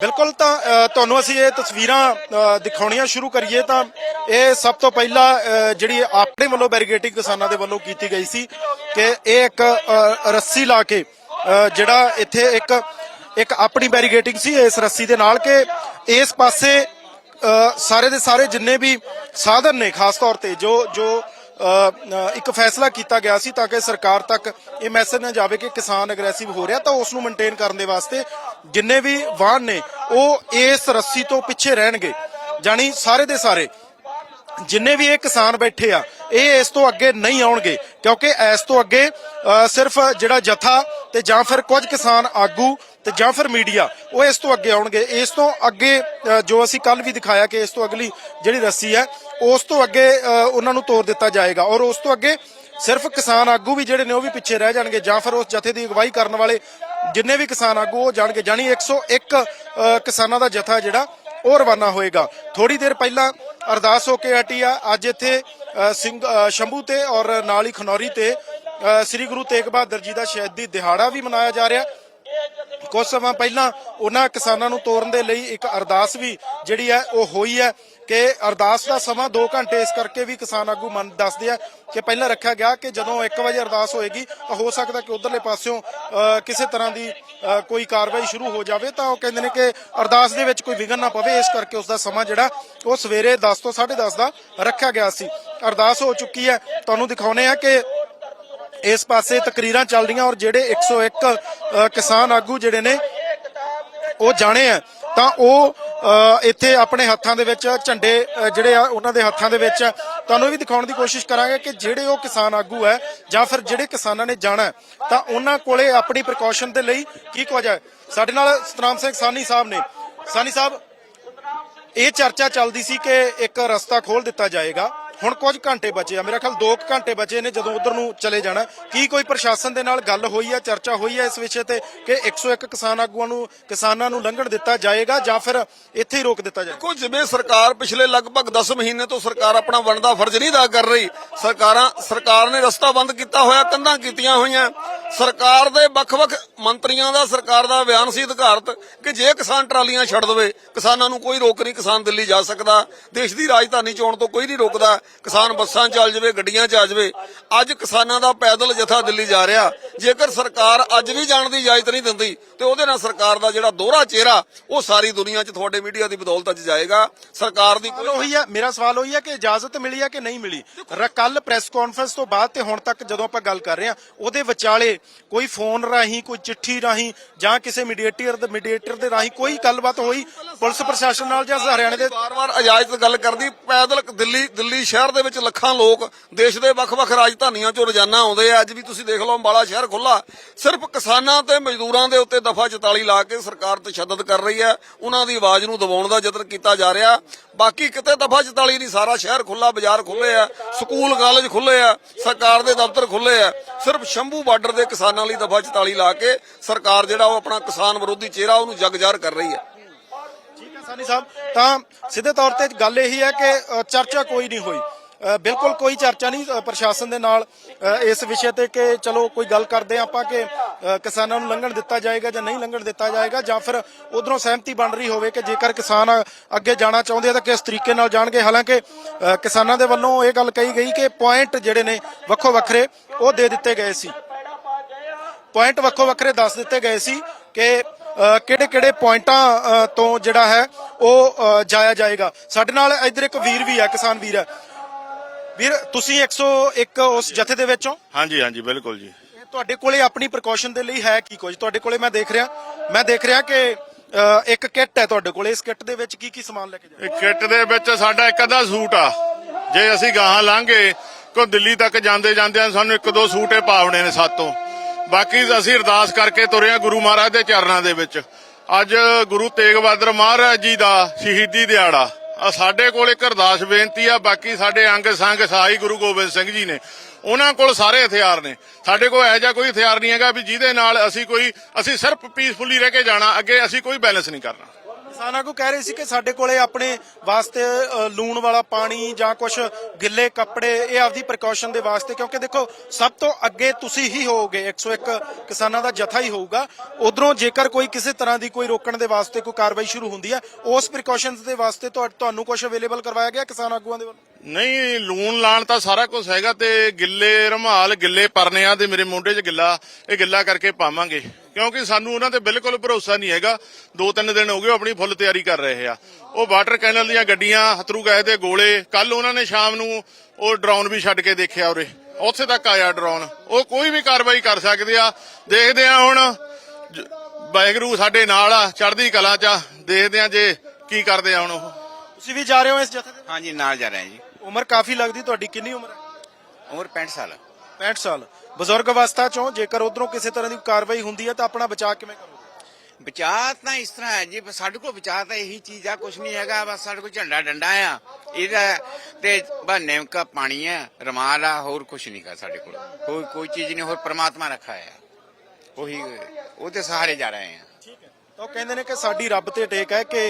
ਬਿਲਕੁਲ ਤਾਂ ਤੁਹਾਨੂੰ ਅਸੀਂ ਇਹ ਤਸਵੀਰਾਂ ਦਿਖਾਉਣੀਆਂ ਸ਼ੁਰੂ ਕਰੀਏ ਤਾਂ ਇਹ ਸਭ ਤੋਂ ਪਹਿਲਾਂ ਜਿਹੜੀ ਆਪਣੇ ਵੱਲੋਂ ਬੈਰੀਗੇਟਿੰਗ ਕਿਸਾਨਾਂ ਦੇ ਵੱਲੋਂ ਕੀਤੀ ਗਈ ਸੀ ਕਿ ਇਹ ਇੱਕ ਰੱਸੀ ਲਾ ਕੇ ਜਿਹੜਾ ਇੱਥੇ ਇੱਕ ਇੱਕ ਆਪਣੀ ਬੈਰੀਗੇਟਿੰਗ ਸੀ ਇਸ ਰੱਸੀ ਦੇ ਨਾਲ ਕਿ ਇਸ ਪਾਸੇ ਸਾਰੇ ਦੇ ਸਾਰੇ ਜਿੰਨੇ ਵੀ ਸਾਧਨ ਨੇ ਖਾਸ ਤੌਰ ਤੇ ਜੋ ਜੋ ਇੱਕ ਫੈਸਲਾ ਕੀਤਾ ਗਿਆ ਸੀ ਤਾਂ ਕਿ ਸਰਕਾਰ ਤੱਕ ਇਹ ਮੈਸੇਜ ਨਾ ਜਾਵੇ ਕਿ ਕਿਸਾਨ ਅਗਰੈਸਿਵ ਹੋ ਰਿਹਾ ਤਾਂ ਉਸ ਨੂੰ ਮੇਨਟੇਨ ਕਰਨ ਦੇ ਵਾਸਤੇ ਜਿੰਨੇ ਵੀ ਵਾਹਨ ਨੇ, ਉਹ ਇਸ ਰੱਸੀ ਤੋਂ ਪਿੱਛੇ ਰਹਿਣਗੇ। ਜਾਨੀ ਸਾਰੇ ਦੇ ਸਾਰੇ, ਜਿੰਨੇ ਵੀ ਇਹ ਕਿਸਾਨ ਬੈਠੇ ਆ, ਇਹ ਇਸ ਤੋਂ ਅੱਗੇ ਨਹੀਂ ਆਉਣਗੇ। ਕਿਉਂਕਿ ਇਸ ਤੋਂ ਅੱਗੇ ਸਿਰਫ ਜਿਹੜਾ ਜਥਾ ਤੇ ਜਾਂ ਫਿਰ ਕੁਝ ਕਿਸਾਨ ਆਗੂ ਤੇ ਜਾਂ ਫਿਰ ਮੀਡੀਆ, ਉਹ ਇਸ ਤੋਂ ਅੱਗੇ ਆਉਣਗੇ। ਇਸ ਤੋਂ ਅੱਗੇ ਜੋ ਅਸੀਂ ਕੱਲ ਵੀ ਦਿਖਾਇਆ ਕਿ ਇਸ ਤੋਂ ਅਗਲੀ ਜਿਹੜੀ ਰੱਸੀ ਹੈ, ਉਸ ਤੋਂ ਅੱਗੇ ਉਹਨਾਂ ਨੂੰ ਤੋੜ ਦਿੱਤਾ ਜਾਏਗਾ। ਔਰ ਉਸ ਤੋਂ ਅੱਗੇ ਸਿਰਫ ਕਿਸਾਨ ਆਗੂ ਵੀ ਜਿਹੜੇ ਨੇ, ਉਹ ਵੀ ਪਿੱਛੇ ਰਹਿ ਜਾਣਗੇ ਜਾਂ ਫਿਰ ਉਸ ਜਥੇ ਦੀ ਅਗਵਾਈ ਕਰਨ ਵਾਲੇ ਜਿੰਨੇ ਵੀ ਕਿਸਾਨ ਆਗੂ ਉਹ ਜਾਣਗੇ। ਜਾਨੀ 101 ਅ, ਕਿਸਾਨਾਂ ਦਾ ਜਥਾ ਜਿਹੜਾ ਉਹ ਰਵਾਨਾ ਹੋਏਗਾ। ਥੋੜੀ ਦੇਰ ਪਹਿਲਾਂ ਅਰਦਾਸ ਹੋ ਕੇ ਹਟੀ ਆ। ਅੱਜ ਇੱਥੇ ਸਿੰਘ ਸ਼ੰਭੂ ਤੇ ਔਰ ਨਾਲ ਹੀ ਖਨੌਰੀ ਤੇ ਸ੍ਰੀ ਗੁਰੂ ਤੇਗ ਬਹਾਦਰ ਜੀ ਦਾ ਸ਼ਹੀਦੀ ਦਿਹਾੜਾ ਵੀ ਮਨਾਇਆ ਜਾ ਰਿਹਾ। ਕੁਝ ਸਮਾਂ ਪਹਿਲਾਂ ਉਹਨਾਂ ਕਿਸਾਨਾਂ ਨੂੰ ਤੋਰਨ ਦੇ ਲਈ ਇੱਕ ਅਰਦਾਸ ਵੀ ਜਿਹੜੀ ਹੈ ਉਹ ਹੋਈ ਹੈ ਕਿ ਅਰਦਾਸ ਦਾ ਸਮਾਂ 2 ਘੰਟੇ ਇਸ ਕਰਕੇ ਵੀ ਕਿਸਾਨ ਆਗੂ ਮੰਨ ਦੱਸਦੇ ਆ ਕਿ ਪਹਿਲਾਂ ਰੱਖਿਆ ਗਿਆ ਕਿ ਜਦੋਂ 1 ਵਜੇ ਅਰਦਾਸ ਹੋਏਗੀ ਤਾਂ ਹੋ ਸਕਦਾ ਕਿ ਉਧਰਲੇ ਪਾਸਿਓਂ ਕਿਸੇ ਤਰ੍ਹਾਂ ਦੀ ਕੋਈ ਕਾਰਵਾਈ ਸ਼ੁਰੂ ਹੋ ਜਾਵੇ ਤਾਂ ਉਹ ਕਹਿੰਦੇ ਨੇ ਕਿ ਅਰਦਾਸ ਦੇ ਵਿੱਚ ਕੋਈ ਵਿਘਨ ਨਾ ਪਵੇ ਇਸ ਕਰਕੇ ਉਸ ਦਾ ਸਮਾਂ ਜਿਹੜਾ ਉਹ ਸਵੇਰੇ 10 ਤੋਂ 10:30 ਦਾ ਰੱਖਿਆ ਗਿਆ ਸੀ। ਅਰਦਾਸ ਹੋ ਚੁੱਕੀ ਹੈ। ਤੁਹਾਨੂੰ ਦਿਖਾਉਨੇ ਆ ਕਿ ਇਸ ਪਾਸੇ ਤਕਰੀਰਾਂ ਚੱਲ ਰਹੀਆਂ ਔਰ ਜਿਹੜੇ 101 ਅ, ਕਿਸਾਨ ਆਗੂ ਜਿਹੜੇ ਨੇ, ਉਹ ਜਾਣੇ ਆ। ਤਾਂ ਉਹ ਇੱਥੇ ਆਪਣੇ ਹੱਥਾਂ ਦੇ ਵਿੱਚ ਝੰਡੇ ਜਿਹੜੇ ਆ, ਉਹਨਾਂ ਦੇ ਹੱਥਾਂ ਦੇ ਵਿੱਚ ਤੁਹਾਨੂੰ ਇਹ ਵੀ ਦਿਖਾਉਣ ਦੀ ਕੋਸ਼ਿਸ਼ ਕਰਾਂਗੇ ਕਿ ਜਿਹੜੇ ਉਹ ਕਿਸਾਨ ਆਗੂ ਹੈ, ਜਾਂ ਫਿਰ ਜਿਹੜੇ ਕਿਸਾਨਾਂ ਨੇ ਜਾਣਾ ਤਾਂ ਉਹਨਾਂ ਕੋਲੇ ਆਪਣੀ ਪ੍ਰੀਕਾਸ਼ਨ ਦੇ ਲਈ ਕੀ ਕੁਝ ਹੈ ਸਾਡੇ ਨਾਲ ਸਤਨਾਮ ਸਿੰਘ ਸਾਨੀ ਸਾਹਿਬ ਨੇ। ਸਾਨੀ ਸਾਹਿਬ, ਇਹ ਚਰਚਾ ਚੱਲਦੀ ਸੀ ਕਿ ਇੱਕ ਰਸਤਾ ਖੋਲ ਦਿੱਤਾ ਜਾਏਗਾ। ਹੁਣ ਕੁਝ ਘੰਟੇ ਬਚੇ ਆ। ਮੇਰਾ ਖਿਆਲ 2 ਘੰਟੇ ਬਚੇ ਨੇ ਜਦੋਂ ਉਧਰ ਨੂੰ ਚਲੇ ਜਾਣਾ। ਕੀ ਕੋਈ ਪ੍ਰਸ਼ਾਸਨ ਦੇ ਨਾਲ ਗੱਲ ਹੋਈ ਹੈ ਚਰਚਾ ਹੋਈ ਹੈ ਇਸ ਵਿਸ਼ੇ ਤੇ ਕਿ 101 ਕਿਸਾਨ ਆਗੂਆਂ ਨੂੰ, ਕਿਸਾਨਾਂ ਨੂੰ ਲੰਘਣ ਦਿੱਤਾ ਜਾਏਗਾ ਜਾਂ ਫਿਰ ਇੱਥੇ ਹੀ ਰੋਕ ਦਿੱਤਾ ਜਾਏਗਾ? ਦੇਖੋ, ਜਿਵੇਂ ਸਰਕਾਰ ਪਿਛਲੇ ਲਗਭਗ 10 ਮਹੀਨੇ ਤੋਂ ਸਰਕਾਰ ਆਪਣਾ ਬਣਦਾ ਫਰਜ਼ ਨਹੀਂ ਅਦਾ ਕਰ ਰਹੀ, ਸਰਕਾਰਾਂ, ਸਰਕਾਰ ਨੇ ਰਸਤਾ ਬੰਦ ਕੀਤਾ ਹੋਇਆ, ਕੰਧਾਂ ਕੀਤੀਆਂ ਹੋਈਆਂ। ਸਰਕਾਰ ਦੇ ਵੱਖ-ਵੱਖ ਮੰਤਰੀਆਂ ਦਾ ਸਰਕਾਰ ਦਾ ਬਿਆਨ ਸੀ ਅਧਿਕਾਰਤ ਕਿ ਜੇ ਕਿਸਾਨ ਟਰਾਲੀਆਂ ਛੱਡ ਦੇਵੇ, ਕਿਸਾਨਾਂ ਨੂੰ ਕੋਈ ਰੋਕ ਨਹੀਂ, ਕਿਸਾਨ ਦਿੱਲੀ ਜਾ ਸਕਦਾ। ਦੇਸ਼ ਦੀ ਰਾਜਧਾਨੀ ਚੋਣ ਤੋਂ ਕੋਈ ਨਹੀਂ ਰੋਕਦਾ। ਕਿਸਾਨ ਬੱਸਾਂ 'ਚ ਆ ਜਾਵੇ, ਗੱਡੀਆਂ 'ਚ ਆ ਜਾਵੇ, ਅੱਜ ਕਿਸਾਨਾਂ ਦਾ ਪੈਦਲ ਜਥਾ ਦਿੱਲੀ ਜਾ ਰਿਹਾ। ਜੇਕਰ ਸਰਕਾਰ ਅੱਜ ਵੀ ਜਾਣ ਦੀ ਇਜਾਜ਼ਤ ਨਹੀਂ ਦਿੰਦੀ, ਤੇ ਉਹਦੇ ਨਾਲ ਸਰਕਾਰ ਦਾ ਜਿਹੜਾ ਦੋਹਰਾ ਚਿਹਰਾ, ਉਹ ਸਾਰੀ ਦੁਨੀਆ 'ਚ ਤੁਹਾਡੇ ਮੀਡੀਆ ਦੀ ਬਦੌਲਤ 'ਚ ਜਾਏਗਾ। ਸਰਕਾਰ ਦੀ ਕੋਈ ਉਹੀ ਹੈ, ਮੇਰਾ ਸਵਾਲ ਉਹੀ ਹੈ ਕਿ ਇਜਾਜ਼ਤ ਮਿਲੀ ਹੈ ਕਿ ਨਹੀਂ ਮਿਲੀ? ਕੱਲ ਪ੍ਰੈਸ ਕਾਨਫਰੰਸ ਤੋਂ ਬਾਅਦ ਤੇ ਹੁਣ ਤੱਕ ਜਦੋਂ ਆਪਾਂ ਗੱਲ ਕਰ ਰਹੇ ਹਾਂ, ਉਹਦੇ ਵਿਚਾਲੇ ਕੋਈ ਫੋਨ ਰਾਹੀਂ, ਕੋਈ ਚਿੱਠੀ ਰਾਹੀਂ ਜਾਂ ਕਿਸੇ ਮੀਡੀਏਟਰ ਦੇ ਮੀਡੀਏਟਰ ਦੇ ਰਾਹੀਂ ਕੋਈ ਗੱਲਬਾਤ ਹੋਈ, ਪੁਲਿਸ ਪ੍ਰਸ਼ਾਸਨ ਨਾਲ ਜਾਂ ਹਰਿਆਣੇ ਦੇ ਵਾਰ-ਵਾਰ ਇਜਾਜ਼ਤ ਗੱਲ ਕਰਦੀ, ਪੈਦਲ ਦਿੱਲੀ ਦਿੱਲੀ ਸ਼ਹਿਰ ਦੇ ਵਿੱਚ ਲੱਖਾਂ ਲੋਕ, ਦੇਸ਼ ਦੇ ਵੱਖ-ਵੱਖ ਰਾਜਧਾਨੀਆਂ 'ਚੋਂ ਰੋਜ਼ਾਨਾ ਆਉਂਦੇ ਆ। ਅੱਜ ਵੀ ਤੁਸੀਂ ਦੇਖ ਲਓ, ਅੰਬਾਲਾ ਸ਼ਹਿਰ ਖੁੱਲਾ ਸਿਰਫ ਕਿਸਾਨਾਂ ਤੇ ਮਜ਼ਦੂਰਾਂ ਦੇ ਉੱਤੇ ਦਫਾ 44 ਲਾ ਕੇ ਸਰਕਾਰ ਤਸ਼ੱਦਦ ਕਰ ਰਹੀ ਹੈ। ਉਹਨਾਂ ਦੀ ਆਵਾਜ਼ ਨੂੰ ਦਬਾਉਣ ਦਾ ਯਤਨ ਕੀਤਾ ਜਾ ਰਿਹਾ। ਬਾਕੀ ਕਿਤੇ ਦਫਾ 44 ਨਹੀਂ, ਸਾਰਾ ਸ਼ਹਿਰ ਖੁੱਲਾ ਬਾਜ਼ਾਰ ਖੁੱਲੇ ਆ, ਸਕੂਲ, ਕਾਲਜ ਖੁੱਲੇ ਆ, ਸਰਕਾਰ ਦੇ ਦਫ਼ਤਰ ਖੁੱਲੇ ਆ। ਸਿਰਫ ਸ਼ੰਭੂ ਬਾਰਡਰ ਦੇ ਕਿਸਾਨਾਂ ਲਈ ਦਫਾ 44 ਲਾ ਕੇ ਸਰਕਾਰ ਜਿਹੜਾ ਉਹ ਆਪਣਾ ਕਿਸਾਨ ਵਿਰੋਧੀ ਚਿਹਰਾ ਉਹਨੂੰ ਜਗਜ਼ਾਰ ਕਰ ਰਹੀ ਹੈ। ਠੀਕ ਹੈ ਸਾਨੀ ਸਾਹਿਬ, ਤਾਂ ਸਿੱਧੇ ਤੌਰ ਤੇ ਗੱਲ ਇਹੀ ਹੈ ਕਿ ਚਰਚਾ ਕੋਈ ਨਹੀਂ ਹੋਈ। ਬਿਲਕੁਲ ਕੋਈ ਚਰਚਾ ਨਹੀਂ ਪ੍ਰਸ਼ਾਸਨ ਦੇ ਨਾਲ ਇਸ ਵਿਸ਼ੇ ਤੇ ਕਿ ਚਲੋ ਕੋਈ ਗੱਲ ਕਰਦੇ ਹਾਂ ਆਪਾਂ ਕਿ ਕਿਸਾਨਾਂ ਨੂੰ ਲੰਘਣ ਦਿੱਤਾ ਜਾਏਗਾ ਜਾਂ ਨਹੀਂ ਲੰਘਣ ਦਿੱਤਾ ਜਾਏਗਾ ਜਾਂ ਫਿਰ ਉਧਰੋਂ ਸਹਿਮਤੀ ਬਣ ਰਹੀ ਹੋਵੇ ਕਿ ਜੇਕਰ ਕਿਸਾਨ ਅੱਗੇ ਜਾਣਾ ਚਾਹੁੰਦੇ ਆ ਤਾਂ ਕਿਸ ਤਰੀਕੇ ਨਾਲ ਜਾਣਗੇ। ਹਾਲਾਂਕਿ ਕਿਸਾਨਾਂ ਦੇ ਵੱਲੋਂ ਇਹ ਗੱਲ ਕਹੀ ਗਈ ਕਿ ਪੁਆਇੰਟ ਜਿਹੜੇ ਨੇ ਵੱਖੋ ਵੱਖਰੇ ਉਹ ਦੇ ਦਿੱਤੇ ਗਏ ਸੀ। ਪੁਆਇੰਟ ਵੱਖੋ ਵੱਖਰੇ ਦੱਸ ਦਿੱਤੇ ਗਏ ਸੀ ਕਿ ਕਿਹੜੇ ਕਿਹੜੇ ਪੁਆਇੰਟਾਂ ਤੋਂ ਜਿਹੜਾ ਹੈ ਉਹ ਜਾਇਆ ਜਾਏਗਾ। ਸਾਡੇ ਨਾਲ ਇੱਧਰ ਇੱਕ ਵੀਰ ਵੀ ਹੈ ਕਿਸਾਨ ਵੀਰ ਹੈ। ਵੀਰ ਤੁਸੀਂ 101 ਉਸ ਜਥੇ ਦੇ ਵਿੱਚੋਂ ਹਾਂਜੀ ਹਾਂਜੀ ਬਿਲਕੁਲ ਜੀ। ਤੁਹਾਡੇ ਕੋਲੇ ਆਪਣੀ ਪ੍ਰੀਕਾਸ਼ਨ ਦੇ ਲਈ ਹੈ ਕੀ ਕੁਝ? ਤੁਹਾਡੇ ਕੋਲੇ ਮੈਂ ਦੇਖ ਰਿਹਾ ਮੈਂ ਦੇਖ ਰਿਹਾ ਕਿ ਇੱਕ ਕਿੱਟ ਹੈ ਤੁਹਾਡੇ ਕੋਲੇ। ਇਸ ਕਿੱਟ ਦੇ ਵਿੱਚ ਕੀ ਕੀ ਸਮਾਨ ਲੈ ਕੇ ਜਾਣਾ? ਇਹ ਕਿੱਟ ਦੇ ਵਿੱਚ ਸਾਡਾ ਇੱਕ ਅੱਧਾ ਸੂਟ ਆ। ਜੇ ਅਸੀਂ ਗਾਹਾਂ ਲਾਂਗੇ ਕੋ ਦਿੱਲੀ ਤੱਕ ਜਾਂਦੇ ਜਾਂਦੇ ਸਾਨੂੰ ਇੱਕ ਦੋ ਸੂਟ ਪਾਵਣੇ ਨੇ ਸਾਤੋਂ। ਬਾਕੀ ਅਸੀਂ ਅਰਦਾਸ ਕਰਕੇ ਤੁਰੇ ਆ ਗੁਰੂ ਮਹਾਰਾਜ ਦੇ ਚਰਨਾਂ ਦੇ ਵਿੱਚ। ਅੱਜ ਗੁਰੂ ਤੇਗ ਬਹਾਦਰ ਮਹਾਰਾਜ ਜੀ ਦਾ ਸ਼ਹੀਦੀ ਦਿਹਾੜਾ। ਆ ਸਾਡੇ ਕੋਲ ਇੱਕ ਅਰਦਾਸ ਬੇਨਤੀ ਆ, ਬਾਕੀ ਸਾਡੇ ਅੰਗ ਸੰਗ ਸਾਈ ਗੁਰੂ ਗੋਬਿੰਦ ਸਿੰਘ ਜੀ ਨੇ। ਉਹਨਾਂ ਕੋਲ ਸਾਰੇ ਹਥਿਆਰ ਨੇ। ਸਾਡੇ ਕੋਲ ਇਹੋ ਜਿਹਾ ਕੋਈ ਹਥਿਆਰ ਨਹੀਂ ਹੈਗਾ ਵੀ ਜਿਹਦੇ ਨਾਲ ਅਸੀਂ ਕੋਈ, ਅਸੀਂ ਸਿਰਫ ਪੀਸਫੁਲੀ ਰਹਿ ਕੇ ਜਾਣਾ, ਅੱਗੇ ਅਸੀਂ ਕੋਈ ਬੈਲੈਂਸ ਨਹੀਂ ਕਰਨਾ। ਕਿਸਾਨਾਂ ਕੋ ਕਹਿ ਰਹੇ ਸੀ ਕਿ ਸਾਡੇ ਕੋਲੇ ਆਪਣੇ ਵਾਸਤੇ ਅ, ਲੂਣ ਵਾਲਾ ਪਾਣੀ ਜਾਂ ਕੁਝ ਗਿੱਲੇ ਕੱਪੜੇ ਇਹ ਆਪਦੀ ਪ੍ਰੀਕਾਸ਼ਨ ਦੇ ਵਾਸਤੇ ਕਿਉਂਕਿ ਦੇਖੋ ਸਭ ਤੋਂ ਅੱਗੇ ਤੁਸੀਂ ਹੀ ਹੋਵੋਗੇ 101 ਕਿਸਾਨਾਂ ਦਾ ਜਥਾ ਹੀ ਹੋਊਗਾ। ਉਧਰੋਂ ਜੇਕਰ ਕੋਈ ਕਿਸੇ ਤਰ੍ਹਾਂ ਦੀ ਕੋਈ ਰੋਕਣ ਦੇ ਵਾਸਤੇ ਕੋਈ ਕਾਰਵਾਈ ਸ਼ੁਰੂ ਹੁੰਦੀ ਹੈ ਉਸ ਪ੍ਰੀਕਾਸ਼ਨਸ ਦੇ ਵਾਸਤੇ ਤੁਹਾ- ਤੁਹਾਨੂੰ ਕੁਝ ਅਵੇਲੇਬਲ ਕਰਵਾਇਆ ਗਿਆ ਕਿਸਾਨ ਆਗੂਆਂ ਦੇ ਵੱਲੋਂ? ਨਹੀਂ, ਲੂਣ ਲਾਣ ਤਾਂ ਸਾਰਾ ਕੁਝ ਹੈਗਾ ਤੇ ਗਿੱਲੇ ਰਮਾਲ, ਗਿੱਲੇ ਪਰਨਿਆਂ ਦੇ ਮੇਰੇ ਮੋਢੇ 'ਚ ਗਿੱਲਾ, ਇਹ ਗਿੱਲਾ ਕਰਕੇ ਪਾਵਾਂਗੇ। ਕਿਉਂਕਿ ਸਾਨੂੰ ਉਹਨਾਂ ਤੇ ਬਿਲਕੁਲ ਭਰੋਸਾ ਨਹੀਂ ਹੈਗਾ। ਦੋ ਤਿੰਨ ਦਿਨ ਹੋ ਗਏ ਆਪਣੀ ਫੁੱਲ ਤਿਆਰੀ ਕਰ ਰਹੇ ਆ। ਉਹ ਵਾਟਰ ਕੈਨਲ ਦੀਆਂ ਗੱਡੀਆਂ ਹਤਰੂ ਗਏ ਦੇ ਗੋਲੇ ਕੱਲ ਉਹਨਾਂ ਨੇ ਸ਼ਾਮ ਨੂੰ ਉਹ ਡਰੋਨ ਵੀ ਛੱਡ ਕੇ ਦੇਖਿਆ ਉਰੇ। ਉੱਥੇ ਤੱਕ ਆਇਆ ਡਰੋਨ। ਉਹ ਕੋਈ ਵੀ ਕਾਰਵਾਈ ਕਰ ਸਕਦੇ ਆ। ਦੇਖਦੇ ਆ ਹੁਣ ਵਾਹਿਗੁਰੂ ਸਾਡੇ ਨਾਲ ਆ, ਚੜ੍ਹਦੀ ਕਲਾ ਚ ਆ। ਦੇਖਦੇ ਆ ਜੇ ਕੀ ਕਰਦੇ ਆ ਹੁਣ ਉਹ। ਤੁਸੀਂ ਵੀ ਜਾ ਰਹੇ ਹੋ ਇਸ ਜਥੇ ਦੇ ਹਾਂਜੀ ਨਾਲ ਜਾ ਰਹੇ ਹਾਂ ਜੀ। ਉਮਰ ਕਾਫੀ ਲੱਗਦੀ ਤੁਹਾਡੀ ਕਿੰਨੀ ਉਮਰ ਹੈ? ਉਮਰ 65 ਸਾਲ। 65 ਸਾਲ। ਬਜ਼ੁਰਗ ਅਵਸਥਾ ਚੋਂ ਜੇਕਰ ਉਧਰੋਂ ਕਿਸੇ ਤਰ੍ਹਾਂ ਦੀ ਕਾਰਵਾਈ ਹੁੰਦੀ ਹੈ ਤਾਂ ਆਪਣਾ ਬਚਾਅ ਕਿਵੇਂ ਕਰੋਗੇ? ਬਚਾਅ ਤਾਂ ਇਸ ਤਰ੍ਹਾਂ ਹੈ ਜੀ ਸਾਡੇ ਕੋਲ ਬਚਾਅ ਤਾਂ ਇਹੀ ਚੀਜ਼ ਆ ਕੁਛ ਨਹੀਂ ਹੈਗਾ ਬਸ ਸਾਡੇ ਕੋਲ ਝੰਡਾ ਡੰਡਾ ਆ। ਇਹਦਾ ਤੇ ਬਹਾਨੇ ਕਾ ਪਾਣੀ ਆ ਰਮਾਲ ਆ ਹੋਰ ਕੁਛ ਨਹੀਂ ਗਾ ਸਾਡੇ ਕੋਲ। ਕੋਈ ਕੋਈ ਚੀਜ਼ ਨਹੀਂ ਹੋਰ ਪ੍ਰਮਾਤਮਾ ਰੱਖਾ ਹੈ ਉਹੀ ਉਹਦੇ ਸਹਾਰੇ ਜਾ ਰਹੇ ਆ। ਤਾਂ ਉਹ ਕਹਿੰਦੇ ਨੇ ਕਿ ਸਾਡੀ ਰੱਬ ਤੇ ਟੇਕ ਹੈ ਕਿ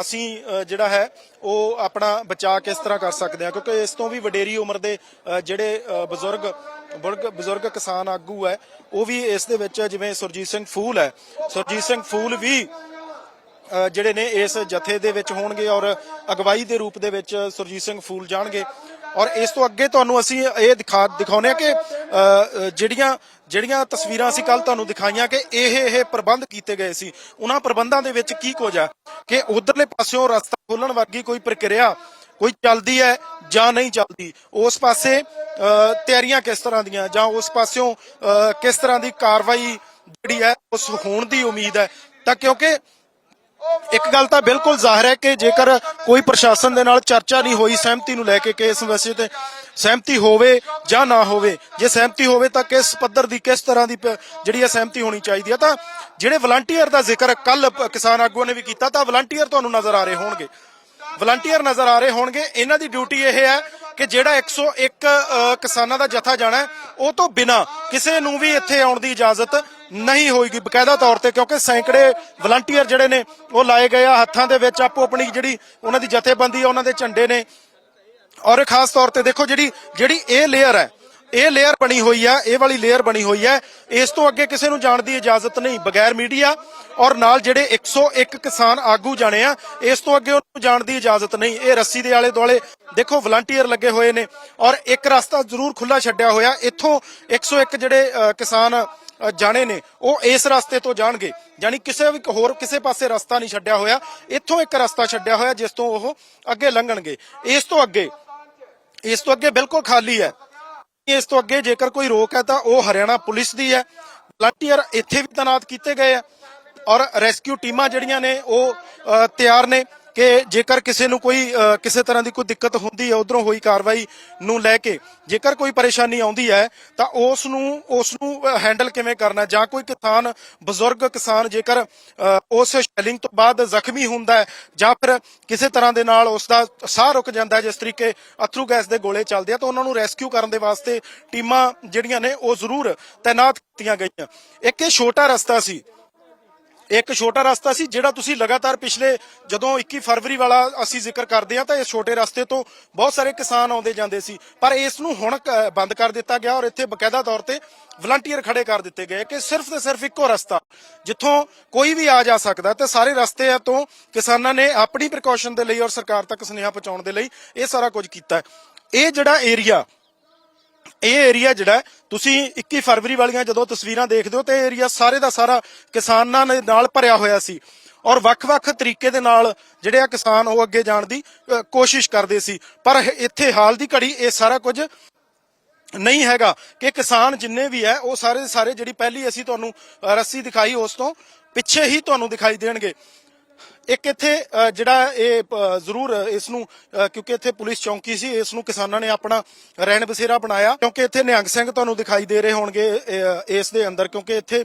ਅਸੀਂ ਜਿਹੜਾ ਹੈ ਉਹ ਆਪਣਾ ਬਚਾਅ ਕਿਸ ਤਰ੍ਹਾਂ ਕਰ ਸਕਦੇ ਹਾਂ। ਕਿਉਂਕਿ ਇਸ ਤੋਂ ਵੀ ਵਡੇਰੀ ਉਮਰ ਦੇ ਜਿਹੜੇ ਅ, ਬਜ਼ੁਰਗ ਬੁਰਗ ਬਜ਼ੁਰਗ ਕਿਸਾਨ ਆਗੂ ਹੈ ਉਹ ਵੀ ਇਸ ਦੇ ਵਿੱਚ ਜਿਵੇਂ ਸੁਰਜੀਤ ਸਿੰਘ ਫੂਲ ਹੈ। ਸੁਰਜੀਤ ਸਿੰਘ ਫੂਲ ਵੀ ਜਿਹੜੇ ਨੇ ਇਸ ਜਥੇ ਦੇ ਵਿੱਚ ਹੋਣਗੇ ਔਰ ਅਗਵਾਈ ਦੇ ਰੂਪ ਦੇ ਵਿੱਚ ਸੁਰਜੀਤ ਸਿੰਘ ਫੂਲ ਜਾਣਗੇ। ਔਰ ਇਸ ਤੋਂ ਅੱਗੇ ਤੁਹਾਨੂੰ ਅਸੀਂ ਇਹ ਦਿਖਾ ਦਿਖਾਉਨੇ ਆ ਕਿ ਜਿਹੜੀਆਂ ਜਿਹੜੀਆਂ ਤਸਵੀਰਾਂ ਅਸੀਂ ਕੱਲ ਤੁਹਾਨੂੰ ਦਿਖਾਈਆਂ ਕਿ ਇਹ ਇਹ ਪ੍ਰਬੰਧ ਕੀਤੇ ਗਏ ਸੀ। ਉਹਨਾਂ ਪ੍ਰਬੰਧਾਂ ਦੇ ਵਿੱਚ ਕੀ ਕੁਝ ਆ? ਕਿ ਉਧਰਲੇ ਪਾਸਿਓਂ ਰਸਤਾ ਖੋਲਣ ਵਰਗੀ ਕੋਈ ਪ੍ਰਕਿਰਿਆ ਕੋਈ ਚੱਲਦੀ ਹੈ ਜਾਂ ਨਹੀਂ ਚੱਲਦੀ? ਉਸ ਪਾਸੇ ਅ, ਤਿਆਰੀਆਂ ਕਿਸ ਤਰ੍ਹਾਂ ਦੀਆਂ? ਜਾਂ ਉਸ ਪਾਸਿਓਂ ਅ, ਕਿਸ ਤਰ੍ਹਾਂ ਦੀ ਕਾਰਵਾਈ ਜਿਹੜੀ ਹੈ ਉਸ ਹੋਣ ਦੀ ਉਮੀਦ ਹੈ? ਤਾਂ ਕਿਉਂਕਿ ਇੱਕ ਗੱਲ ਤਾਂ ਬਿਲਕੁਲ ਜ਼ਾਹਰ ਹੈ ਕਿ ਜੇਕਰ ਕੋਈ ਪ੍ਰਸ਼ਾਸਨ ਦੇ ਨਾਲ ਚਰਚਾ ਨਹੀਂ ਹੋਈ, ਸਹਿਮਤੀ ਨੂੰ ਲੈ ਕੇ ਕਿ ਇਸ ਵਿਸ਼ੇ ਤੇ ਸਹਿਮਤੀ ਹੋਵੇ ਜਾਂ ਨਾ ਹੋਵੇ, ਜੇ ਸਹਿਮਤੀ ਹੋਵੇ ਤਾਂ ਕਿਸ ਪੱਧਰ ਦੀ, ਕਿਸ ਤਰ੍ਹਾਂ ਦੀ ਜਿਹੜੀ ਹੈ ਸਹਿਮਤੀ ਹੋਣੀ ਚਾਹੀਦੀ ਹੈ। ਤਾਂ ਜਿਹੜੇ ਵਲੰਟੀਅਰ ਦਾ ਜ਼ਿਕਰ ਕੱਲ ਕਿਸਾਨ ਆਗੂਆਂ ਨੇ ਵੀ ਕੀਤਾ, ਤਾਂ ਵਲੰਟੀਅਰ ਤੁਹਾਨੂੰ ਨਜ਼ਰ ਆ ਰਹੇ ਹੋਣਗੇ। ਵਲੰਟੀਅਰ ਨਜ਼ਰ ਆ ਰਹੇ ਹੋਣਗੇ। ਇਹਨਾਂ ਦੀ ਡਿਊਟੀ ਇਹ ਹੈ ਕਿ ਜਿਹੜਾ 101 ਅ, ਕਿਸਾਨਾਂ ਦਾ ਜਥਾ ਜਾਣਾ ਉਹ ਤੋਂ ਬਿਨਾ ਕਿਸੇ ਨੂੰ ਵੀ ਇੱਥੇ ਆਉਣ ਦੀ ਇਜਾਜ਼ਤ ਨਹੀਂ ਹੋਏਗੀ ਬਕਾਇਦਾ ਤੌਰ ਤੇ ਕਿਉਂਕਿ ਸੈਂਕੜੇ ਵਲੰਟੀਅਰ ਜਿਹੜੇ ਨੇ ਉਹ ਲਾਏ ਗਏ ਆ ਹੱਥਾਂ ਦੇ ਵਿੱਚ। ਆਪੋ ਆਪਣੀ ਜਿਹੜੀ ਉਹਨਾਂ ਦੀ ਜਥੇਬੰਦੀ ਆ ਉਹਨਾਂ ਦੇ ਝੰਡੇ ਨੇ। ਔਰ ਖਾਸ ਤੌਰ ਤੇ ਦੇਖੋ ਜਿਹੜੀ ਜਿਹੜੀ ਇਹ ਲੇਅਰ ਹੈ ਇਹ ਲੇਅਰ ਬਣੀ ਹੋਈ ਹੈ ਇਹ ਵਾਲੀ ਲੇਅਰ ਬਣੀ ਹੋਈ ਹੈ ਇਸ ਤੋਂ ਅੱਗੇ ਕਿਸੇ ਨੂੰ ਜਾਣ ਦੀ ਇਜਾਜ਼ਤ ਨਹੀਂ। ਬਗੈਰ ਮੀਡੀਆ ਔਰ ਨਾਲ ਜਿਹੜੇ 101 ਕਿਸਾਨ ਆਗੂ ਜਾਣੇ ਆ, ਇਸ ਤੋਂ ਅੱਗੇ ਉਹਨੂੰ ਜਾਣ ਦੀ ਇਜਾਜ਼ਤ ਨਹੀਂ। ਇਹ ਰੱਸੀ ਦੇ ਆਲੇ ਦੁਆਲੇ ਦੇਖੋ ਵਲੰਟੀਅਰ ਲੱਗੇ ਹੋਏ ਨੇ ਔਰ ਇੱਕ ਰਸਤਾ ਜ਼ਰੂਰ ਖੁੱਲਾ ਛੱਡਿਆ ਹੋਇਆ। ਇੱਥੋਂ 101 ਜਿਹੜੇ ਕਿਸਾਨ ਜਾਣੇ ਨੇ, ਉਹ ਇਸ ਰਸਤੇ ਤੋਂ ਜਾਣਗੇ। ਯਾਨੀ ਕਿਸੇ ਵੀ ਹੋਰ ਕਿਸੇ ਪਾਸੇ ਰਸਤਾ ਨਹੀਂ ਛੱਡਿਆ ਹੋਇਆ। ਇੱਥੋਂ ਇੱਕ ਰਸਤਾ ਛੱਡਿਆ ਹੋਇਆ, ਜਿਸ ਤੋਂ ਉਹ ਅੱਗੇ ਲੰਘਣਗੇ। ਇਸ ਤੋਂ ਅੱਗੇ, ਇਸ ਤੋਂ ਅੱਗੇ ਬਿਲਕੁਲ ਖਾਲੀ ਹੈ। ਇਸ ਤੋਂ ਅੱਗੇ ਜੇਕਰ ਕੋਈ ਰੋਕ ਹੈ ਤਾਂ ਉਹ ਹਰਿਆਣਾ ਪੁਲਿਸ ਦੀ ਹੈ। ਵਲੰਟੀਅਰ ਇੱਥੇ ਵੀ ਤਾਇਨਾਤ ਕੀਤੇ ਗਏ ਆ ਔਰ ਰੈਸਕਿਊ ਟੀਮਾਂ ਜਿਹੜੀਆਂ ਨੇ ਉਹ ਤਿਆਰ ਨੇ। ਕਿ ਜੇਕਰ ਕਿਸੇ ਨੂੰ ਕੋਈ ਕਿਸੇ ਤਰ੍ਹਾਂ ਦੀ ਕੋਈ ਦਿੱਕਤ ਹੁੰਦੀ ਹੈ, ਉਧਰੋਂ ਹੋਈ ਕਾਰਵਾਈ ਨੂੰ ਲੈ ਕੇ, ਜੇਕਰ ਕੋਈ ਪਰੇਸ਼ਾਨੀ ਆਉਂਦੀ ਹੈ, ਤਾਂ ਉਸ ਨੂੰ ਉਸ ਨੂੰ ਹੈਂਡਲ ਕਿਵੇਂ ਕਰਨਾ? ਜਾਂ ਕੋਈ ਕਿਸਾਨ, ਬਜ਼ੁਰਗ ਕਿਸਾਨ ਜੇਕਰ ਉਸ ਸ਼ੈਲਿੰਗ ਤੋਂ ਬਾਅਦ ਜ਼ਖਮੀ ਹੁੰਦਾ ਜਾਂ ਫਿਰ ਕਿਸੇ ਤਰ੍ਹਾਂ ਦੇ ਨਾਲ ਉਸ ਦਾ ਸਾਹ ਰੁਕ ਜਾਂਦਾ ਜਿਸ ਤਰੀਕੇ ਅਥਰੂ ਗੈਸ ਦੇ ਗੋਲੇ ਚੱਲਦੇ ਆ, ਤਾਂ ਉਹਨਾਂ ਨੂੰ ਰੈਸਕਿਊ ਕਰਨ ਦੇ ਵਾਸਤੇ ਟੀਮਾਂ ਜਿਹੜੀਆਂ ਨੇ, ਉਹ ਜ਼ਰੂਰ ਤਾਇਨਾਤ ਕੀਤੀਆਂ ਗਈਆਂ। ਇੱਕ ਇਹ ਛੋਟਾ ਰਸਤਾ ਸੀ ਇੱਕ ਛੋਟਾ ਰਸਤਾ ਸੀ, ਜਿਹੜਾ ਤੁਸੀਂ ਲਗਾਤਾਰ ਪਿਛਲੇ ਜਦੋਂ 21 ਫਰਵਰੀ ਵਾਲਾ ਅਸੀਂ ਜ਼ਿਕਰ ਕਰਦੇ ਹਾਂ, ਤਾਂ ਇਸ ਛੋਟੇ ਰਸਤੇ ਤੋਂ ਬਹੁਤ ਸਾਰੇ ਕਿਸਾਨ ਆਉਂਦੇ ਜਾਂਦੇ ਸੀ। ਪਰ ਇਸ ਨੂੰ ਹੁਣ ਬੰਦ ਕਰ ਦਿੱਤਾ ਗਿਆ ਔਰ ਇੱਥੇ ਬਕਾਇਦਾ ਤੌਰ ਤੇ ਵਲੰਟੀਅਰ ਖੜੇ ਕਰ ਦਿੱਤੇ ਗਏ ਕਿ ਸਿਰਫ ਤੇ ਸਿਰਫ ਇੱਕੋ ਰਸਤਾ, ਜਿੱਥੋਂ ਕੋਈ ਵੀ ਆ ਜਾ ਸਕਦਾ ਤੇ ਸਾਰੇ ਰਸਤੇ ਤੋਂ ਕਿਸਾਨਾਂ ਨੇ ਆਪਣੀ ਪ੍ਰੀਕਾਸ਼ਨ ਦੇ ਲਈ ਔਰ ਸਰਕਾਰ ਤੱਕ ਸੁਨੇਹਾ ਪਹੁੰਚਾਉਣ ਦੇ ਲਈ ਇਹ ਸਾਰਾ ਕੁਝ ਕੀਤਾ। ਇਹ ਜਿਹੜਾ ਏਰੀਆ ਇਹ ਏਰੀਆ ਜਿਹੜਾ ਤੁਸੀਂ 21 ਫਰਵਰੀ ਵਾਲੀਆਂ ਜਦੋਂ ਤਸਵੀਰਾਂ ਦੇਖਦੇ ਹੋ ਤੇ ਇਹ ਏਰੀਆ ਸਾਰੇ ਦਾ ਸਾਰਾ ਕਿਸਾਨਾਂ ਦੇ ਨਾਲ ਭਰਿਆ ਹੋਇਆ ਸੀ। ਔਰ ਵੱਖ-ਵੱਖ ਤਰੀਕੇ ਦੇ ਨਾਲ ਜਿਹੜੇ ਆ ਕਿਸਾਨ ਉਹ ਅੱਗੇ ਜਾਣ ਦੀ ਕੋਸ਼ਿਸ਼ ਕਰਦੇ ਸੀ। ਪਰ ਇੱਥੇ ਹਾਲ ਦੀ ਘੜੀ ਇਹ ਸਾਰਾ ਕੁਝ ਨਹੀਂ ਹੈਗਾ ਕਿ ਕਿਸਾਨ ਜਿੰਨੇ ਵੀ ਹੈ, ਉਹ ਸਾਰੇ ਦੇ ਸਾਰੇ ਜਿਹੜੀ ਪਹਿਲੀ ਅਸੀਂ ਤੁਹਾਨੂੰ ਰੱਸੀ ਦਿਖਾਈ ਉਸ ਤੋਂ ਪਿੱਛੇ ਹੀ ਤੁਹਾਨੂੰ ਦਿਖਾਈ ਦੇਣਗੇ। ਇੱਕ ਇੱਥੇ ਜਿਹੜਾ ਇਹ ਜ਼ਰੂਰ ਇਸ ਨੂੰ ਕਿਉਂਕਿ ਇੱਥੇ ਪੁਲਿਸ ਚੌਂਕੀ ਸੀ ਇਸ ਨੂੰ ਕਿਸਾਨਾਂ ਨੇ ਆਪਣਾ ਰਹਿਣ ਬਸੇਰਾ ਬਣਾਇਆ। ਕਿਉਂਕਿ ਇੱਥੇ ਨਿਹੰਗ ਸਿੰਘ ਤੁਹਾਨੂੰ ਦਿਖਾਈ ਦੇ ਰਹੇ ਹੋਣਗੇ ਅ, ਇਸ ਦੇ ਅੰਦਰ ਕਿਉਂਕਿ ਇੱਥੇ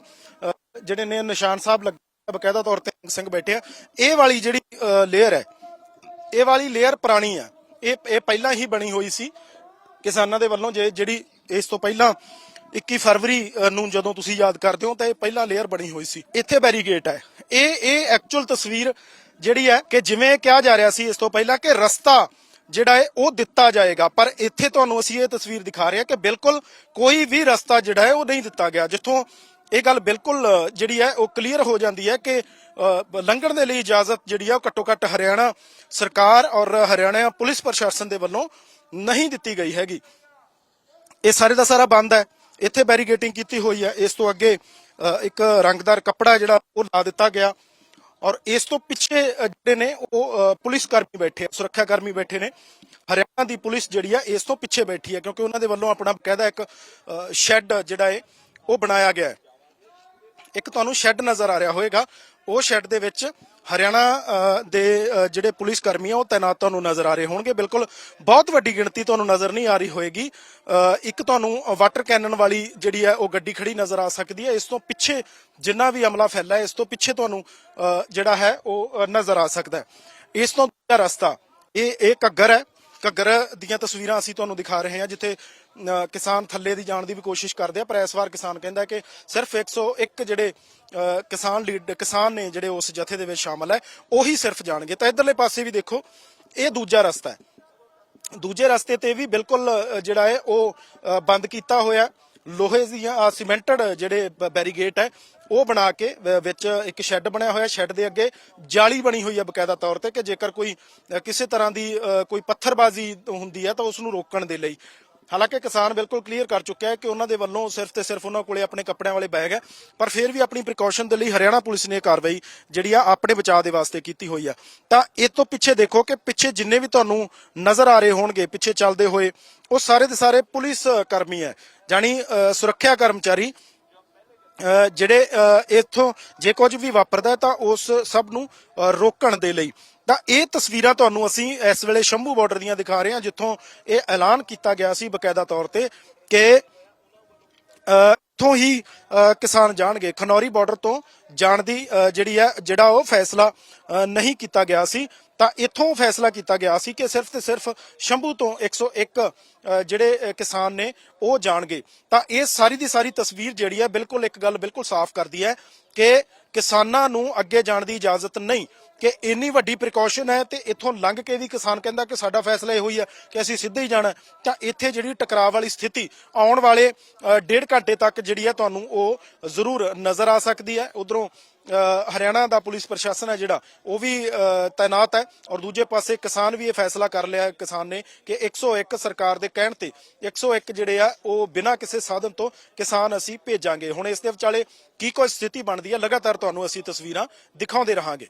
ਜਿਹੜੇ ਨੇ ਨਿਸ਼ਾਨ ਸਾਹਿਬ ਲੱਗੇ ਬਕਾਇਦਾ ਤੌਰ ਤੇ ਨਿਹੰਗ ਸਿੰਘ ਬੈਠੇ ਆ। ਇਹ ਵਾਲੀ ਜਿਹੜੀ ਲੇਅਰ ਹੈ ਇਹ ਵਾਲੀ ਲੇਅਰ ਪੁਰਾਣੀ ਆ। ਇਹ ਇਹ ਪਹਿਲਾਂ ਹੀ ਬਣੀ ਹੋਈ ਸੀ ਕਿਸਾਨਾਂ ਦੇ ਵੱਲੋਂ ਜੇ ਜਿਹੜੀ ਇਸ ਤੋਂ ਪਹਿਲਾਂ 21 ਫਰਵਰੀ ਨੂੰ ਜਦੋਂ ਤੁਸੀਂ ਯਾਦ ਕਰਦੇ ਹੋ ਤਾਂ ਇਹ ਪਹਿਲਾਂ ਲੇਅਰ ਬਣੀ ਹੋਈ ਸੀ। ਇੱਥੇ ਬੈਰੀਗੇਟ ਹੈ। ਇਹ ਇਹ ਐਕਚੁਅਲ ਤਸਵੀਰ ਜਿਹੜੀ ਹੈ ਕਿ ਜਿਵੇਂ ਕਿਹਾ ਜਾ ਰਿਹਾ ਸੀ ਇਸ ਤੋਂ ਪਹਿਲਾਂ ਕਿ ਰਸਤਾ ਜਿਹੜਾ ਹੈ ਉਹ ਦਿੱਤਾ ਜਾਏਗਾ। ਪਰ ਇੱਥੇ ਤੁਹਾਨੂੰ ਅਸੀਂ ਇਹ ਤਸਵੀਰ ਦਿਖਾ ਰਹੇ ਹਾਂ ਕਿ ਬਿਲਕੁਲ ਕੋਈ ਵੀ ਰਸਤਾ ਜਿਹੜਾ ਹੈ ਉਹ ਨਹੀਂ ਦਿੱਤਾ ਗਿਆ। ਜਿੱਥੋਂ ਇਹ ਗੱਲ ਬਿਲਕੁਲ ਜਿਹੜੀ ਹੈ ਉਹ ਕਲੀਅਰ ਹੋ ਜਾਂਦੀ ਹੈ ਕਿ ਲੰਘਣ ਦੇ ਲਈ ਇਜਾਜ਼ਤ ਜਿਹੜੀ ਹੈ ਉਹ ਘੱਟੋ ਘੱਟ ਹਰਿਆਣਾ ਸਰਕਾਰ ਔਰ ਹਰਿਆਣਾ ਪੁਲਿਸ ਪ੍ਰਸ਼ਾਸਨ ਦੇ ਵੱਲੋਂ ਨਹੀਂ ਦਿੱਤੀ ਗਈ ਹੈਗੀ। ਇਹ ਸਾਰੇ ਦਾ ਸਾਰਾ ਬੰਦ ਹੈ। ਇੱਥੇ ਬੈਰੀਗੇਟਿੰਗ ਕੀਤੀ ਹੋਈ ਹੈ। ਇਸ ਤੋਂ ਅੱਗੇ ਇੱਕ ਰੰਗਦਾਰ ਕੱਪੜਾ ਜਿਹੜਾ ਉਹ ਲਾ ਦਿੱਤਾ ਗਿਆ। ਔਰ ਇਸ ਤੋਂ ਪਿੱਛੇ ਜਿਹੜੇ ਨੇ ਉਹ ਪੁਲਿਸ ਕਰਮੀ ਬੈਠੇ ਸੁਰੱਖਿਆ ਕਰਮੀ ਬੈਠੇ ਨੇ। ਹਰਿਆਣਾ ਦੀ ਪੁਲਿਸ ਜਿਹੜੀ ਆ ਇਸ ਤੋਂ ਪਿੱਛੇ ਬੈਠੀ ਹੈ ਕਿਉਂਕਿ ਉਹਨਾਂ ਦੇ ਵੱਲੋਂ ਆਪਣਾ ਬਕਾਇਦਾ ਇੱਕ ਸ਼ੈੱਡ ਜਿਹੜਾ ਹੈ ਉਹ ਬਣਾਇਆ ਗਿਆ। ਹੈ ਇੱਕ ਤੁਹਾਨੂੰ ਸ਼ੈੱਡ ਨਜ਼ਰ ਆ ਰਿਹਾ ਹੋਵੇਗਾ ਉਹ ਸ਼ੈੱਡ ਦੇ ਵਿੱਚ ਹਰਿਆਣਾ ਦੇ ਜਿਹੜੇ ਪੁਲਿਸ ਕਰਮੀ ਆ ਉਹ ਤਾਇਨਾਤ ਤੁਹਾਨੂੰ ਨਜ਼ਰ ਆ ਰਹੇ ਹੋਣਗੇ। ਬਿਲਕੁਲ ਬਹੁਤ ਵੱਡੀ ਗਿਣਤੀ ਤੁਹਾਨੂੰ ਨਜ਼ਰ ਨਹੀਂ ਆ ਰਹੀ ਹੋਏਗੀ। ਇੱਕ ਤੁਹਾਨੂੰ ਵਾਟਰ ਕੈਨਨ ਵਾਲੀ ਜਿਹੜੀ ਹੈ ਉਹ ਗੱਡੀ ਖੜੀ ਨਜ਼ਰ ਆ ਸਕਦੀ ਹੈ। ਇਸ ਤੋਂ ਪਿੱਛੇ ਜਿੰਨਾ ਵੀ ਅਮਲਾ ਫੈਲਾ ਹੈ ਇਸ ਤੋਂ ਪਿੱਛੇ ਤੁਹਾਨੂੰ ਅ, ਜਿਹੜਾ ਹੈ ਉਹ ਨਜ਼ਰ ਆ ਸਕਦਾ ਹੈ। ਇਸ ਤੋਂ ਦੂਜਾ ਰਸਤਾ ਇਹ ਇਹ ਘੱਗਰ ਹੈ। ਘੱਗਰ ਦੀਆਂ ਤਸਵੀਰਾਂ ਅਸੀਂ ਤੁਹਾਨੂੰ ਦਿਖਾ ਰਹੇ ਹਾਂ ਜਿੱਥੇ ਕਿਸਾਨ ਥੱਲੇ ਦੀ ਜਾਣ ਦੀ ਵੀ ਕੋਸ਼ਿਸ਼ ਕਰਦੇ ਆ ਪਰ ਇਸ ਵਾਰ ਕਿਸਾਨ ਕਹਿੰਦਾ ਕਿ ਸਿਰਫ 101 ਜਿਹੜੇ ਅ, ਕਿਸਾਨ ਲੀਡ ਕਿਸਾਨ ਨੇ ਜਿਹੜੇ ਉਸ ਜਥੇ ਦੇ ਵਿੱਚ ਸ਼ਾਮਲ ਹੈ ਉਹੀ ਸਿਰਫ ਜਾਣਗੇ। ਤਾਂ ਇਧਰਲੇ ਪਾਸੇ ਵੀ ਦੇਖੋ ਇਹ ਦੂਜਾ ਰਸਤਾ ਹੈ। ਦੂਜੇ ਰਸਤੇ ਤੇ ਵੀ ਬਿਲਕੁਲ ਜਿਹੜਾ ਹੈ ਉਹ ਬੰਦ ਕੀਤਾ ਹੋਇਆ। ਲੋਹੇ ਦੀਆਂ ਸੀਮੈਂਟਡ ਜਿਹੜੇ ਬੈਰੀਗੇਟ ਹੈ ਉਹ ਬਣਾ ਕੇ ਵਿੱਚ ਇੱਕ ਸ਼ੈੱਡ ਬਣਿਆ ਹੋਇਆ। ਸ਼ੈੱਡ ਦੇ ਅੱਗੇ ਜਾਲੀ ਬਣੀ ਹੋਈ ਹੈ ਬਕਾਇਦਾ ਤੌਰ ਤੇ ਕਿ ਜੇਕਰ ਕੋਈ ਕਿਸੇ ਤਰ੍ਹਾਂ ਦੀ ਅ, ਕੋਈ ਪੱਥਰਬਾਜ਼ੀ ਹੁੰਦੀ ਹੈ ਤਾਂ ਉਸ ਨੂੰ ਰੋਕਣ ਦੇ ਲਈ। ਹਾਲਾਂਕਿ ਕਿਸਾਨ ਬਿਲਕੁਲ ਕਲੀਅਰ ਕਰ ਚੁੱਕਿਆ ਹੈ ਕਿ ਉਹਨਾਂ ਦੇ ਵੱਲੋਂ ਸਿਰਫ ਤੇ ਸਿਰਫ ਉਹਨਾਂ ਕੋਲੇ ਆਪਣੇ ਕੱਪੜਿਆਂ ਵਾਲੇ ਬੈਗ ਹੈ ਪਰ ਫਿਰ ਵੀ ਆਪਣੀ ਪ੍ਰੀਕਾਸ਼ਨ ਦੇ ਲਈ ਹਰਿਆਣਾ ਪੁਲਿਸ ਨੇ ਕਾਰਵਾਈ ਜਿਹੜੀ ਆ ਆਪਣੇ ਬਚਾਅ ਦੇ ਵਾਸਤੇ ਕੀਤੀ ਹੋਈ ਆ। ਤਾਂ ਇਹ ਤੋਂ ਪਿੱਛੇ ਦੇਖੋ ਕਿ ਪਿੱਛੇ ਜਿੰਨੇ ਵੀ ਤੁਹਾਨੂੰ ਨਜ਼ਰ ਆ ਰਹੇ ਹੋਣਗੇ ਪਿੱਛੇ ਚੱਲਦੇ ਹੋਏ ਉਹ ਸਾਰੇ ਦੇ ਸਾਰੇ ਪੁਲਿਸ ਕਰਮੀ ਹੈ ਜਾਨੀ ਅ, ਸੁਰੱਖਿਆ ਕਰਮਚਾਰੀ ਅ, ਜਿਹੜੇ ਇਥੋਂ ਜੇ ਕੁਝ ਵੀ ਵਾਪਰਦਾ ਤਾਂ ਉਸ ਸਭ ਨੂੰ ਰੋਕਣ ਦੇ ਲਈ। ਤਾਂ ਇਹ ਤਸਵੀਰਾਂ ਤੁਹਾਨੂੰ ਅਸੀਂ ਇਸ ਵੇਲੇ ਸ਼ੰਭੂ ਬਾਰਡਰ ਦੀਆਂ ਦਿਖਾ ਰਹੇ ਹਾਂ ਜਿੱਥੋਂ ਇਹ ਐਲਾਨ ਕੀਤਾ ਗਿਆ ਸੀ ਬਕਾਇਦਾ ਤੌਰ ਤੇ ਕਿ ਇੱਥੋਂ ਹੀ ਕਿਸਾਨ ਜਾਣਗੇ। ਖਨੌਰੀ ਬਾਰਡਰ ਤੋਂ ਜਾਣ ਦੀ ਜਿਹੜੀ ਹੈ ਜਿਹੜਾ ਉਹ ਫੈਸਲਾ ਨਹੀਂ ਕੀਤਾ ਗਿਆ ਸੀ। ਤਾਂ ਇੱਥੋਂ ਫੈਸਲਾ ਕੀਤਾ ਗਿਆ ਸੀ ਕਿ ਸਿਰਫ ਤੇ ਸਿਰਫ ਸ਼ੰਭੂ ਤੋਂ 101 ਅ, ਜਿਹੜੇ ਕਿਸਾਨ ਨੇ ਉਹ ਜਾਣਗੇ। ਤਾਂ ਇਹ ਸਾਰੀ ਦੀ ਸਾਰੀ ਤਸਵੀਰ ਜਿਹੜੀ ਹੈ ਬਿਲਕੁਲ ਇੱਕ ਗੱਲ ਬਿਲਕੁਲ ਸਾਫ਼ ਕਰਦੀ ਹੈ ਕਿ ਕਿਸਾਨਾਂ ਨੂੰ ਅੱਗੇ ਜਾਣ ਦੀ ਇਜਾਜ਼ਤ ਨਹੀਂ। ਕਿ ਇੰਨੀ ਵੱਡੀ ਪ੍ਰੀਕਾਸ਼ਨ ਹੈ ਤੇ ਇੱਥੋਂ ਲੰਘ ਕੇ ਵੀ ਕਿਸਾਨ ਕਹਿੰਦਾ ਕਿ ਸਾਡਾ ਫੈਸਲਾ ਇਹੋ ਹੀ ਹੈ ਕਿ ਅਸੀਂ ਸਿੱਧੇ ਹੀ ਜਾਣਾ ਤਾਂ ਇੱਥੇ ਜਿਹੜੀ ਟਕਰਾਅ ਵਾਲੀ ਸਥਿਤੀ ਆਉਣ ਵਾਲੇ ਡੇਢ ਘੰਟੇ ਤੱਕ ਜਿਹੜੀ ਹੈ ਤੁਹਾਨੂੰ ਉਹ ਜ਼ਰੂਰ ਨਜ਼ਰ ਆ ਸਕਦੀ ਹੈ। ਉਧਰੋਂ ਹਰਿਆਣਾ ਦਾ ਪੁਲਿਸ ਪ੍ਰਸ਼ਾਸਨ ਹੈ ਜਿਹੜਾ ਉਹ ਵੀ ਅ, ਤਾਇਨਾਤ ਹੈ ਔਰ ਦੂਜੇ ਪਾਸੇ ਕਿਸਾਨ ਵੀ ਇਹ ਫੈਸਲਾ ਕਰ ਲਿਆ ਕਿਸਾਨ ਨੇ ਕਿ 101 ਸਰਕਾਰ ਦੇ ਕਹਿਣ ਤੇ 101 ਜਿਹੜੇ ਆ ਉਹ ਬਿਨਾਂ ਕਿਸੇ ਸਾਧਨ ਤੋਂ ਕਿਸਾਨ ਅਸੀਂ ਭੇਜਾਂਗੇ। ਹੁਣ ਇਸ ਦੇ ਵਿਚਾਲੇ ਕੀ ਕੋਈ ਸਥਿਤੀ ਬਣਦੀ ਹੈ? ਲਗਾਤਾਰ ਤੁਹਾਨੂੰ ਅਸੀਂ ਤਸਵੀਰਾਂ ਦਿਖਾਉਂਦੇ ਰਹਾਂਗੇ।